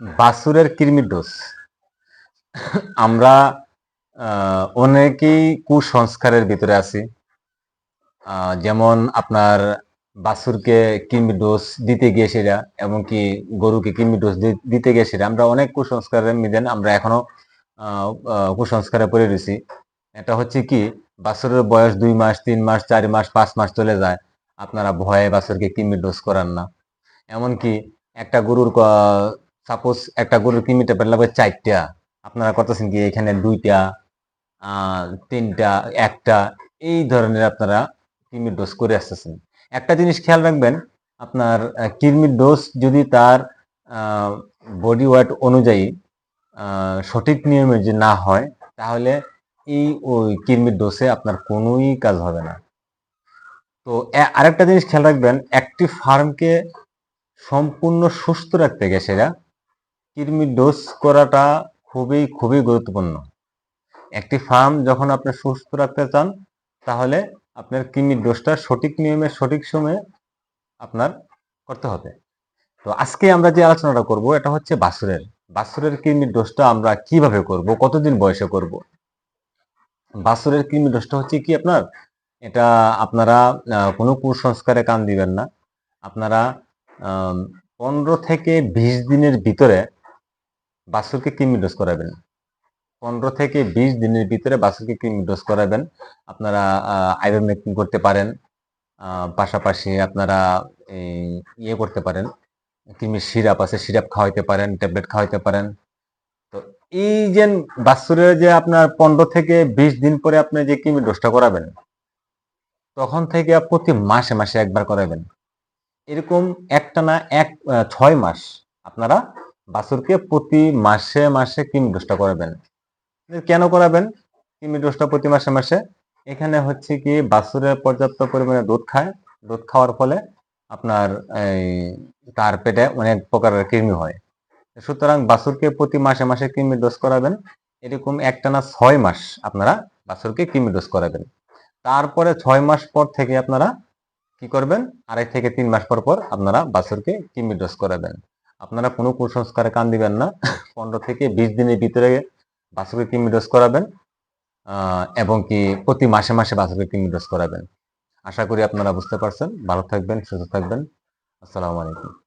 বাসুরের কৃমির ডোজ আমরা অনেকেই কুসংস্কারের ভিতরে আছি। যেমন আপনার বাছুরকে কৃমি ডোজ দিতে গিয়ে সেটা, এমনকি গরুকে কৃমি ডোজ দিতে গিয়ে সেটা। আমরা অনেক কুসংস্কারের মিদেন আমরা এখনও কুসংস্কারে পড়ে রয়েছি। এটা হচ্ছে কি বাছুরের বয়স দুই মাস, তিন মাস, চার মাস, পাঁচ মাস চলে যায়। আপনারা ভয়ে বাছুরকে কৃমি ডোজ করান না। এমনকি একটা গরুর সাপোজ একটা গরুর কৃমিটা পেলে লাগবে চারটা। আপনারা কতছেন কি, এখানে দুইটা তিনটা, একটা, এই ধরনের আপনারা কৃমির ডোজ করে আসতেছেন। একটা জিনিস খেয়াল রাখবেন, আপনার কৃমির ডোজ যদি তার বডি ওয়েট অনুযায়ী সঠিক নিয়মে যে না হয়, তাহলে এই ওই কৃমির ডোসে আপনার কোনোই কাজ হবে না। তো আরেকটা জিনিস খেয়াল রাখবেন, একটি ফার্মকে সম্পূর্ণ সুস্থ রাখতে গেছে এরা। কৃমির ডোজ করাটা খুবই খুবই গুরুত্বপূর্ণ। একটি ফার্ম যখন আপনি সুস্থ রাখতে চান, তাহলে আপনার কৃমির ডোজটা সঠিক নিয়মে, সঠিক সময়ে আপনার করতে হবে। তো আজকে আমরা যে আলোচনাটা করব, এটা হচ্ছে বাছুরের। বাছুরের কৃমির ডোজটা আমরা কীভাবে করব, কতদিন বয়সে করব? বাছুরের কৃমির ডোজটা হচ্ছে কি আপনার? এটা আপনারা কোনো কুসংস্কারে কান দিবেন না। আপনারা পনেরো থেকে বিশ দিনের ভিতরে বাছুরকে কৃমি ডোজ করাবেন? পনেরো থেকে বিশ দিনের ভিতরে বাছুরকে কৃমি ডোজ করাবেন? আপনারা আইভারমেকটিন করতে পারেন পাশাপাশি আপনারা ইয়ে করতে পারেন কৃমির সিরাপ আছে, সিরাপ খাওয়াইতে পারেন, ট্যাবলেট খাওয়াইতে পারেন। তো এই যে বাছুরের যে আপনার পনেরো থেকে বিশ দিন পরে আপনি যে কৃমি ডোজটা করাবেন, তখন থেকে প্রতি মাসে মাসে একবার করাবেন। এরকম একটানা এক ছয় মাস আপনারা বাছুরকে প্রতি মাসে মাসে কৃমি ডোজটা করাবেন। কেন করাবেন? কৃমি ডোজটা প্রতি মাসে মাসে। এখানে হচ্ছে কি বাছুরের পর্যাপ্ত পরিমাণে দুধ খায়। দুধ খাওয়ার ফলে আপনার এই তার পেটে অনেক প্রকারের কৃমি হয়। সুতরাং বাছুরকে প্রতি মাসে মাসে কৃমি ডোজ করাবেন। এরকম একটানা ছয় মাস আপনারা বাছুরকে কৃমি ডোজ করাবেন। তারপরে ছয় মাস পর থেকে আপনারা কি করবেন? আড়াই থেকে তিন মাস পর পর আপনারা বাছুরকে কৃমি ডোজ করাবেন। আপনারা কোনো কুসংস্কারে কান দিবেন না। পনেরো থেকে বিশ দিনের ভিতরে বাসুকে কিমি ডোজ করাবেন এবং কি প্রতি মাসে মাসে বাসুকে কিমি ডোজ করাবেন। আশা করি আপনারা বুঝতে পারছেন। ভালো থাকবেন, সুস্থ থাকবেন। আসসালামু আলাইকুম।